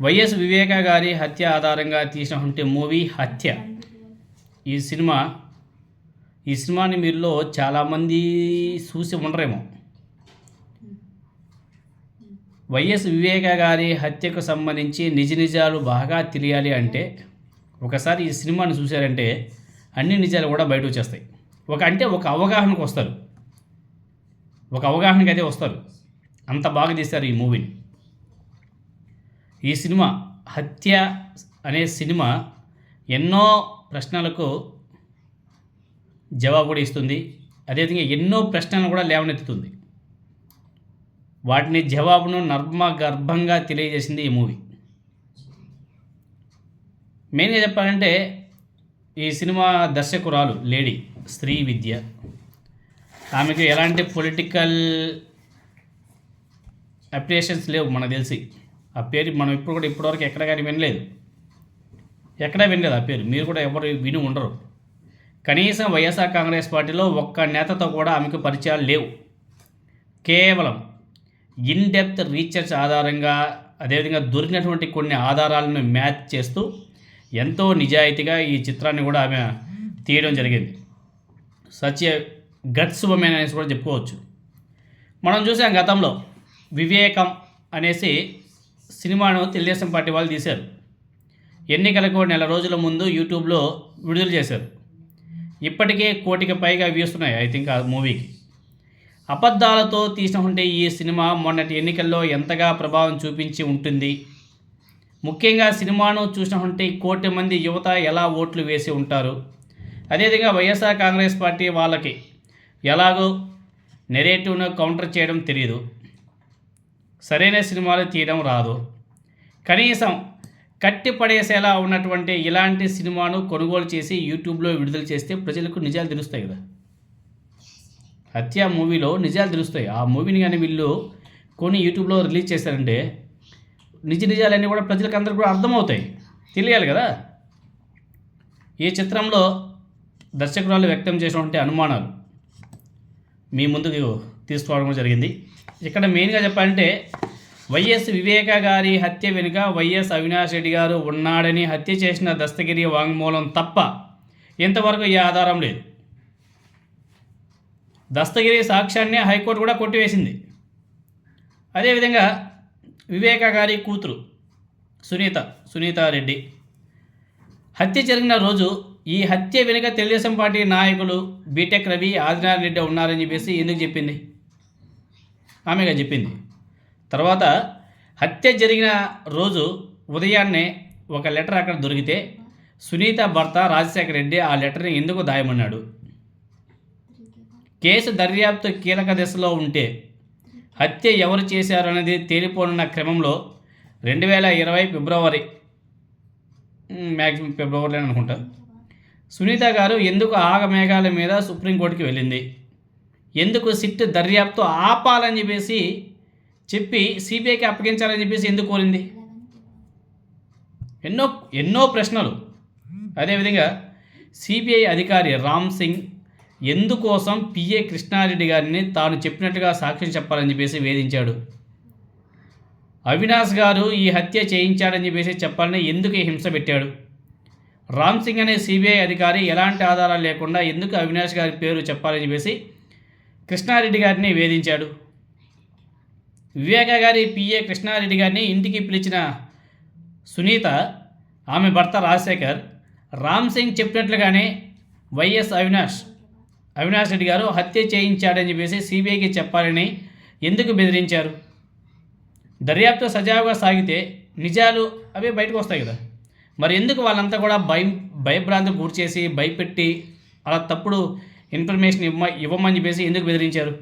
YS వివేక గారి హత్య ఆధారంగా తీసినటువంటి మూవీ హత్య. ఈ సినిమా ఈ సినిమాని మీరులో చాలామంది చూసి ఉండరేమో. వైఎస్ వివేక గారి హత్యకు సంబంధించి నిజ నిజాలు బాగా తెలియాలి అంటే ఒకసారి ఈ సినిమాని చూశారంటే అన్ని నిజాలు కూడా బయట వచ్చేస్తాయి. ఒక అంటే ఒక అవగాహనకు వస్తారు. ఒక అవగాహనకి అయితే వస్తారు. అంత బాగా తీస్తారు ఈ మూవీని. ఈ సినిమా హత్య అనే సినిమా ఎన్నో ప్రశ్నలకు జవాబు కూడా ఇస్తుంది. అదేవిధంగా ఎన్నో ప్రశ్నలు కూడా లేవనెత్తుతుంది. వాటిని జవాబును నర్మ గర్భంగా తెలియజేసింది ఈ మూవీ. మెయిన్గా చెప్పాలంటే ఈ సినిమా దర్శకురాలు లేడీ స్త్రీ విద్య. ఆమెకు ఎలాంటి పొలిటికల్ అప్రియేషన్స్ లేవు మనకు తెలిసి. ఆ పేరు మనం ఇప్పుడు కూడా ఇప్పటివరకు ఎక్కడ కానీ వినలేదు. ఎక్కడా వినలేదు ఆ పేరు. మీరు కూడా ఎవరు విని ఉండరు. కనీసం వైఎస్ఆర్ కాంగ్రెస్ పార్టీలో ఒక్క నేతతో కూడా ఆమెకు పరిచయాలు లేవు. కేవలం ఇన్ డెప్త్ రీసెర్చ్ ఆధారంగా అదేవిధంగా దొరికినటువంటి కొన్ని ఆధారాలను మ్యాచ్ చేస్తూ ఎంతో నిజాయితీగా ఈ చిత్రాన్ని కూడా ఆమె తీయడం జరిగింది. సచ్ ఏ గట్స్ ఉమెన్ అనేసి కూడా చెప్పుకోవచ్చు. మనం చూసాం గతంలో వివేకం అనేసి సినిమాను తెలుగుదేశం పార్టీ వాళ్ళు తీశారు. ఎన్నికలకు నెల రోజుల ముందు యూట్యూబ్లో విడుదల చేశారు. ఇప్పటికే కోటికి పైగా వ్యూస్ ఉన్నాయి ఐ థింక్ ఆ మూవీకి. అబద్ధాలతో ఉంటే ఈ సినిమా మొన్నటి ఎన్నికల్లో ఎంతగా ప్రభావం చూపించి ఉంటుంది? ముఖ్యంగా సినిమాను చూసినటువంటి కోటి మంది యువత ఎలా ఓట్లు వేసి ఉంటారు? అదేవిధంగా వైఎస్ఆర్ కాంగ్రెస్ పార్టీ వాళ్ళకి ఎలాగో నెరేటివ్ను కౌంటర్ చేయడం తెలియదు సరైన సినిమాలు తీయడం రాదు. కనీసం కట్టి పడేసేలా ఉన్నటువంటి ఇలాంటి సినిమాను కొనుగోలు చేసి యూట్యూబ్లో విడుదల చేస్తే ప్రజలకు నిజాలు తెలుస్తాయి కదా. హత్య మూవీలో నిజాలు తెలుస్తాయి. ఆ మూవీని కానీ వీళ్ళు కొన్ని యూట్యూబ్లో రిలీజ్ చేశారంటే నిజ నిజాలన్నీ కూడా ప్రజలకు అందరికీ కూడా అర్థమవుతాయి. తెలియాలి కదా. ఈ చిత్రంలో దర్శకురాలు వ్యక్తం చేసినటువంటి అనుమానాలు. మీ ముందుకు తీసుకోవడం జరిగింది. ఇక్కడ మెయిన్గా చెప్పాలంటే వైఎస్ వివేక గారి హత్య వెనుక వైఎస్ అవినాష్ రెడ్డి గారు ఉన్నాడని హత్య చేసిన దస్తగిరి వాంగ్మూలం తప్ప ఇంతవరకు ఏ ఆధారం లేదు. దస్తగిరి సాక్ష్యాన్ని హైకోర్టు కూడా కొట్టివేసింది. అదేవిధంగా వివేక గారి కూతురు సునీత సునీతారెడ్డి హత్య జరిగిన రోజు ఈ హత్య వెనుక తెలుగుదేశం పార్టీ నాయకులు బీటెక్ రవి ఆదినారాయణ రెడ్డి ఉన్నారని చెప్పేసి ఎందుకు చెప్పింది? ఆమెగా చెప్పింది. తర్వాత హత్య జరిగిన రోజు ఉదయాన్నే ఒక లెటర్ అక్కడ దొరికితే సునీత భర్త రాజశేఖర రెడ్డి ఆ లెటర్ని ఎందుకు దాయమన్నాడు? కేసు దర్యాప్తు కీలక దశలో ఉంటే హత్య ఎవరు చేశారు అనేది తేలిపోనున్న క్రమంలో రెండు వేల ఇరవై ఫిబ్రవరి మ్యాక్సిమం ఫిబ్రవరిలో అనుకుంటా సునీత గారు ఎందుకు ఆగమేఘాల మీద సుప్రీంకోర్టుకి వెళ్ళింది? ఎందుకు సిట్ దర్యాప్తు ఆపాలని చెప్పేసి చెప్పి సిబిఐకి అప్పగించాలని చెప్పేసి ఎందుకు కోరింది? ఎన్నో ఎన్నో ప్రశ్నలు. అదేవిధంగా సిబిఐ అధికారి రామ్ సింగ్ ఎందుకోసం పిఏ కృష్ణారెడ్డి గారిని తాను చెప్పినట్టుగా సాక్ష్యం చెప్పాలని చెప్పేసి వేధించాడు. అవినాష్ గారు ఈ హత్య చేయించాడని చెప్పేసి చెప్పాలని ఎందుకు హింస పెట్టాడు? రామ్ సింగ్ అనే సిబిఐ అధికారి ఎలాంటి ఆధారాలు లేకుండా ఎందుకు అవినాష్ గారి పేరు చెప్పాలని చెప్పేసి కృష్ణారెడ్డి గారిని వేధించాడు. వివేక గారి పిఏ కృష్ణారెడ్డి గారిని ఇంటికి పిలిచిన సునీత ఆమె భర్త రాజశేఖర్ రామ్ సింగ్ చెప్పినట్లుగానే వైఎస్ అవినాష్ అవినాష్ రెడ్డి గారు హత్య చేయించాడని చెప్పేసి సిబిఐకి చెప్పాలని ఎందుకు బెదిరించారు? దర్యాప్తు సజావుగా సాగితే నిజాలు అవి బయటకు వస్తాయి కదా. మరి ఎందుకు వాళ్ళంతా కూడా భయం భయభ్రాంతి గురి చేసి భయపెట్టి అలా తప్పుడు ఇన్ఫర్మేషన్ ఇవ్వ ఇవ్వమని చెప్పేసి ఎందుకు బెదిరించారు?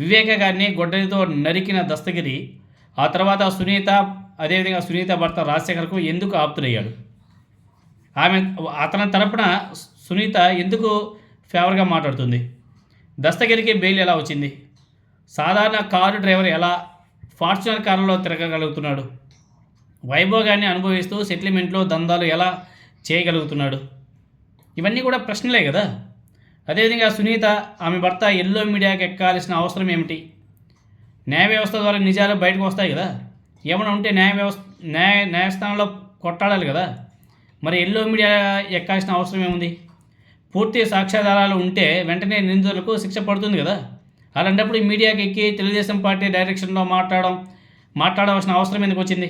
వివేక గారిని గొడ్డలితో నరికిన దస్తగిరి ఆ తర్వాత సునీత అదేవిధంగా సునీత భర్త రాజశేఖర్కు ఎందుకు ఆప్తులయ్యాడు? ఆమె అతని తరపున సునీత ఎందుకు ఫేవర్గా మాట్లాడుతుంది? దస్తగిరికి బెయిల్ ఎలా వచ్చింది? సాధారణ కారు డ్రైవర్ ఎలా ఫార్చునర్ కారులో తిరగగలుగుతున్నాడు? వైభోగాన్ని అనుభవిస్తూ సెటిల్మెంట్లో దందాలు ఎలా చేయగలుగుతున్నాడు? ఇవన్నీ కూడా ప్రశ్నలే కదా? అదేవిధంగా సునీత ఆమె భర్త ఎల్లో మీడియాకి ఎక్కాల్సిన అవసరం ఏమిటి? న్యాయ వ్యవస్థ ద్వారా నిజాలు బయటకు వస్తాయి కదా. ఏమైనా ఉంటే న్యాయ వ్యవస్థ న్యాయ న్యాయస్థానంలో కొట్టాడాలి కదా. మరి ఎల్లో మీడియా ఎక్కాల్సిన అవసరం ఏముంది? పూర్తి సాక్ష్యాధారాలు ఉంటే వెంటనే నిందితులకు శిక్ష పడుతుంది కదా. అలాంటప్పుడు మీడియాకి ఎక్కి తెలుగుదేశం పార్టీ డైరెక్షన్లో మాట్లాడడం మాట్లాడవలసిన అవసరం ఎందుకు వచ్చింది?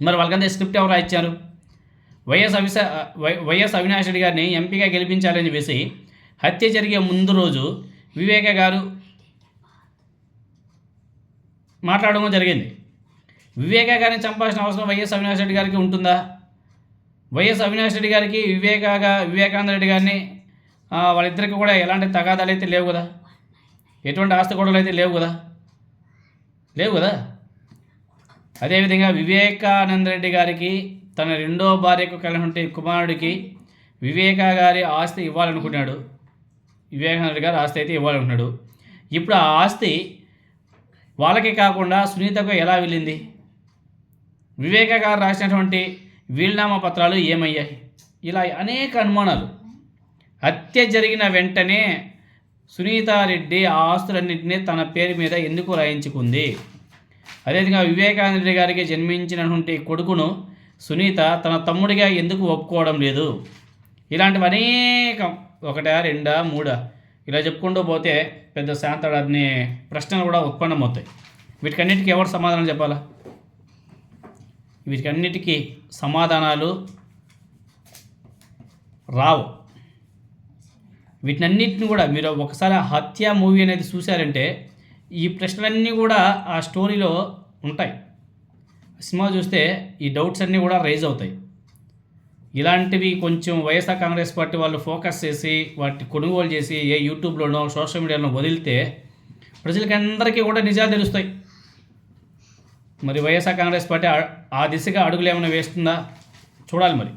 మరి వాళ్ళకంతా స్క్రిప్ట్ ఎవరు ఇచ్చారు వైఎస్ అవిశ వై- వైఎస్ అవినాష్ రెడ్డి గారిని ఎంపీగా గెలిపించాలని చెప్పేసి హత్య జరిగే ముందు రోజు వివేక గారు మాట్లాడడం జరిగింది. వివేక గారిని చంపాల్సిన అవసరం వైఎస్ అవినాష్ రెడ్డి గారికి ఉంటుందా? వైఎస్ అవినాష్ రెడ్డి గారికి వివేకగా వివేకానంద రెడ్డి గారిని వాళ్ళిద్దరికి కూడా ఎలాంటి తగాదాలు అయితే లేవు కదా? ఎటువంటి ఆస్తి గొడవలు అయితే లేవు కదా? లేవు కదా? అదేవిధంగా వివేకానంద రెడ్డి గారికి తన రెండో భార్యకు కలిగినటువంటి కుమారుడికి వివేకా గారి ఆస్తి ఇవ్వాలనుకున్నాడు. వివేకానంద గారు గారి ఆస్తి అయితే ఇవ్వాలనుకున్నాడు. ఇప్పుడు ఆ ఆస్తి వాళ్ళకి కాకుండా సునీతకు ఎలా వెళ్ళింది? వివేక గారు రాసినటువంటి వీల్నామా పత్రాలు ఏమయ్యాయి? ఇలా అనేక అనుమానాలు. హత్య జరిగిన వెంటనే సునీతారెడ్డి ఆ ఆస్తులన్నింటినీ తన పేరు మీద ఎందుకు రాయించుకుంది? అదేవిధంగా వివేకానంద గారికి జన్మించినటువంటి కొడుకును సునీత తన తమ్ముడిగా ఎందుకు ఒప్పుకోవడం లేదు? ఇలాంటివి అనేకం. ఒకటా రెండా మూడా? ఇలా చెప్పుకుంటూ పోతే పెద్ద శాంతడాన్ని ప్రశ్నలు కూడా ఉత్పన్నమవుతాయి. వీటికన్నిటికీ ఎవరు సమాధానం చెప్పాలా? వీటికన్నిటికీ సమాధానాలు రావు. వీటినన్నిటిని కూడా మీరు ఒకసారి హత్య మూవీ అనేది చూశారంటే ఈ ప్రశ్నలన్నీ కూడా ఆ స్టోరీలో ఉంటాయి. సినిమా చూస్తే ఈ డౌట్స్ అన్నీ కూడా రైజ్ అవుతాయి. ఇలాంటివి కొంచెం వైఎస్ఆర్ కాంగ్రెస్ పార్టీ వాళ్ళు ఫోకస్ చేసి వాటి కొనుగోలు చేసి ఏ యూట్యూబ్లోనో సోషల్ మీడియాలో వదిలితే ప్రజలకి అందరికీ కూడా నిజాలు తెలుస్తాయి. మరి వైఎస్ఆర్ కాంగ్రెస్ పార్టీ ఆ- ఆ దిశగా అడుగులు ఏమైనా వేస్తుందా? చూడాలి మరి.